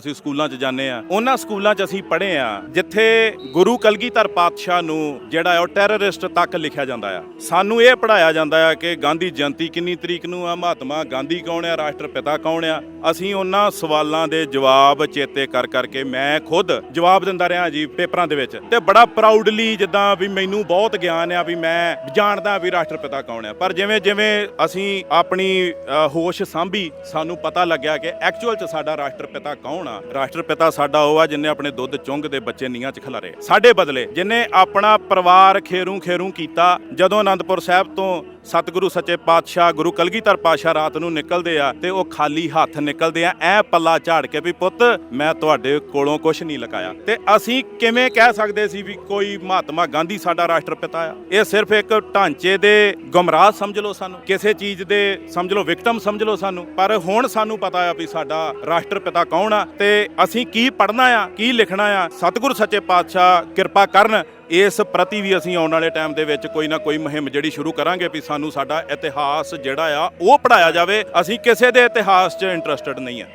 ਅਸੀਂ ਸਕੂਲਾਂ 'ਚ ਜਾਂਦੇ ਆ ਉਹਨਾਂ ਸਕੂਲਾਂ 'ਚ ਅਸੀਂ ਪੜ੍ਹੇ ਆ ਜਿੱਥੇ ਗੁਰੂ ਕਲਗੀਧਰ ਪਾਤਸ਼ਾਹ ਨੂੰ ਜਿਹੜਾ ਹੈ ਉਹ ਟੈਰਰਿਸਟ ਤੱਕ ਲਿਖਿਆ ਜਾਂਦਾ ਆ। ਸਾਨੂੰ ਇਹ ਪੜਾਇਆ ਜਾਂਦਾ ਆ ਕਿ ਗਾਂਧੀ ਜਯੰਤੀ ਕਿੰਨੀ ਤਰੀਕ ਨੂੰ ਆ, ਮਹਾਤਮਾ ਗਾਂਧੀ ਕੌਣ ਆ, ਰਾਸ਼ਟਰਪਿਤਾ ਕੌਣ ਆ? ਅਸੀਂ ਉਹਨਾਂ ਸਵਾਲਾਂ ਦੇ ਜਵਾਬ ਚੇਤੇ ਕਰ ਕਰਕੇ ਮੈਂ ਖੁਦ ਜਵਾਬ ਦਿੰਦਾ ਰਿਹਾ ਜੀ ਪੇਪਰਾਂ ਦੇ ਵਿੱਚ। ਤੇ ਬੜਾ ਪ੍ਰਾਊਡਲੀ ਜਿੱਦਾਂ ਵੀ ਮੈਨੂੰ ਬਹੁਤ ਗਿਆਨ ਆ ਵੀ ਮੈਂ ਜਾਣਦਾ ਵੀ ਰਾਸ਼ਟਰਪਿਤਾ ਕੌਣ ਆ। ਪਰ ਜਿਵੇਂ ਜਿਵੇਂ ਅਸੀਂ ਆਪਣੀ ਹੋਸ਼ ਸਾਂਭੀ, ਸਾਨੂੰ ਪਤਾ ਲੱਗਿਆ ਕਿ ਐਕਚੁਅਲ ਚ ਸਾਡਾ ਰਾਸ਼ਟਰਪਿਤਾ ਕੌਣ ਆ ਰਾਸ਼ਟਰਪਿਤਾ ਸਾਡਾ ਉਹ ਆ ਜਿਨੇ ਆਪਣੇ ਦੁੱਧ ਚੁੰਗ ਦੇ ਬੱਚੇ ਨੀਹਾਂ ਚ ਖਿਲਾਰੇ। ਸਾਡੇ ਬਦਲੇ ਜਿਨੇ ਆਪਣਾ ਪਰਿਵਾਰ ਖੇਰੂ ਖੇਰੂ ਕੀਤਾ, ਜਦੋਂ ਅਨੰਦਪੁਰ ਸਾਹਿਬ ਤੋਂ ਸਤਿਗੁਰੂ ਸੱਚੇ ਪਾਤਸ਼ਾਹ ਗੁਰੂ ਕਲਗੀਧਰ ਪਾਤਸ਼ਾਹ ਰਾਤ ਨੂੰ ਨਿਕਲਦੇ ਆ ਤੇ ਉਹ ਖਾਲੀ ਹੱਥ ਨਿਕਲਦੇ ਆ, ਐ ਪੱਲਾ ਝਾੜ ਕੇ ਵੀ, ਪੁੱਤ, ਮੈਂ ਤੁਹਾਡੇ ਕੋਲੋਂ ਕੁਝ ਨਹੀਂ ਲਕਾਇਆ ਤੇ ਅਸੀਂ ਕਿਵੇਂ ਕਹਿ ਸਕਦੇ ਸੀ ਵੀ ਕੋਈ ਮਹਾਤਮਾ ਗਾਂਧੀ ਸਾਡਾ ਰਾਸ਼ਟਰਪਿਤਾ ਆ? ਇਹ ਸਿਰਫ ਇੱਕ ਢਾਂਚੇ ਦੇ ਗੁੰਮਰਾਹ ਸਮਝ ਲਓ ਸਾਨੂੰ, ਕਿਸੇ ਚੀਜ਼ ਦੇ ਸਮਝ ਲਓ, ਵਿਕਟਮ ਸਮਝ ਲਓ ਸਾਨੂੰ, ਪਰ ਹੁਣ ਸਾਨੂੰ ਪਤਾ ਆ ਵੀ ਸਾਡਾ ਰਾਸ਼ਟਰਪਿਤਾ ਕੌਣ ਆ ਤੇ ਅਸੀਂ ਕੀ ਪੜ੍ਹਨਾ ਆ, ਕੀ ਲਿਖਣਾ ਆ, ਸਤਿਗੁਰ ਸੱਚੇ ਪਾਤਸ਼ਾਹ ਕਿਰਪਾ ਕਰਨ ਇਸ ਪ੍ਰਤੀ ਵੀ ਅਸੀਂ ਆਉਣ ਵਾਲੇ ਟਾਈਮ ਦੇ ਵਿੱਚ ਕੋਈ ਨਾ ਕੋਈ ਮੁਹਿੰਮ ਜਿਹੜੀ ਸ਼ੁਰੂ ਕਰਾਂਗੇ ਵੀ ਸਾਨੂੰ ਸਾਡਾ ਇਤਿਹਾਸ ਜਿਹੜਾ ਆ ਉਹ ਪੜਾਇਆ ਜਾਵੇ, ਅਸੀਂ ਕਿਸੇ ਦੇ ਇਤਿਹਾਸ 'ਚ ਇੰਟਰਸਟਿਡ ਨਹੀਂ ਆ।